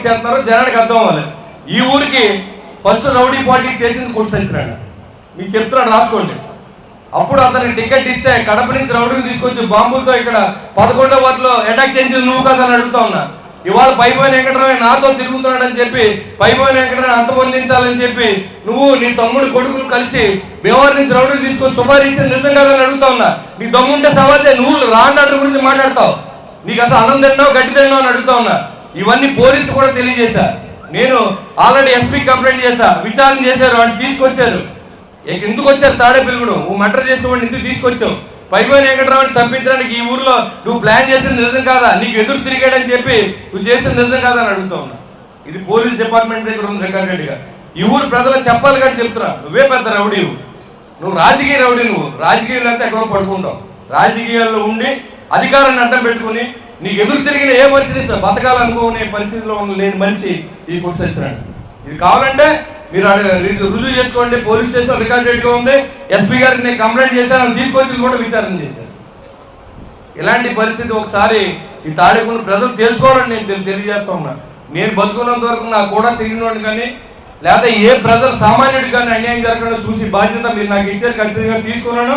Politics చేస్తున్నారో జనానికి అర్థం అవ్వాలి ఈ ఊరికి ఫస్ట్ రౌడీ పాలిటిక్స్ చేసింది కొట్టు సచ్చినాడు మీకు చెప్తున్నాడు రాసుకోండి. అప్పుడు అతనికి టికెట్ ఇస్తే కడప నుంచి రౌడీని తీసుకొచ్చి బాంబులతో ఇక్కడ పదకొండో వాటిలో అటాక్ చేయించింది నువ్వు కాదని అడుగుతా ఉన్నా. ఇవాళ పైపోయిన వెంకటరావు నాతో తిరుగుతున్నాడని చెప్పి పైపోయిన వెంకటరావు అంతమొందించాలని చెప్పి నువ్వు నీ తమ్ముడు కొడుకులు కలిసి బేవారి నుంచి రౌడీని తీసుకొని సుమారు ఇచ్చింది నిజం కాదని అడుగుతా ఉన్నా. నీ తమ్ముంటే సవాతే నువ్వు రాండ్ ఆర్డర్ గురించి మాట్లాడతావు. నీకు అసలు అన్నం తిన్నావు గట్టి తిన్నావు అని అడుగుతా ఉన్నా. ఇవన్నీ పోలీసు కూడా తెలియజేశా నేను ఆల్రెడీ ఎస్పీ కంప్లైంట్ చేశా విచారణ చేశారు అని తీసుకొచ్చారు. ఎందుకు వచ్చారు తాడేపల్లిగూడెం నువ్వు మటర్ చేసేవాడిని ఎందుకు తీసుకొచ్చావు? పైపోయిన వెంకటరావుని తప్పించడానికి ఈ ఊర్లో నువ్వు ప్లాన్ చేసింది నిజం కాదా? నీకు ఎదురు తిరిగాడని చెప్పి నువ్వు చేసింది నిజం కాదా అని అడుగుతా ఉన్నా. ఇది పోలీస్ డిపార్ట్మెంట్ దగ్గర ఉంది రికార్డెడ్గా ఈ ఊరు ప్రజలకు చెప్పాలి కానీ చెప్తున్నా. నువ్వే పెద్ద రౌడీ నువ్వు. రాజకీయ రౌడీ నువ్వు. రాజకీయాలు అయితే ఎక్కడో పడుకుంటావు. రాజకీయాల్లో ఉండి అధికారాన్ని అడ్డం పెట్టుకుని నీకు ఎదురు తిరిగిన ఏ పరిస్థితి బతకాలనుకోనే పరిస్థితిలో లేని మనిషి ఈ కుర్చొచ్చినాడు ఇది కావాలంటే మీరు రుజువు చేసుకోండి పోలీస్ స్టేషన్ రికార్డెడ్ ఉంది ఎస్పీ గారికి నేను కంప్లైంట్ చేశాను తీసుకొచ్చి కూడా విచారణ చేశాను ఇలాంటి పరిస్థితి ఒకసారి ఈ తాడేపుని ప్రజలు తెలుసుకోవాలని నేను తెలియజేస్తా ఉన్నా. నేను బతుకున్నంత వరకు నాకు కూడా తిరిగినోడు కానీ లేకపోతే ఏ ప్రజలు సామాన్యుడు కానీ అన్యాయం జరగకుండా చూసి బాధ్యత మీరు నాకు ఇచ్చారు ఖచ్చితంగా తీసుకున్నాను.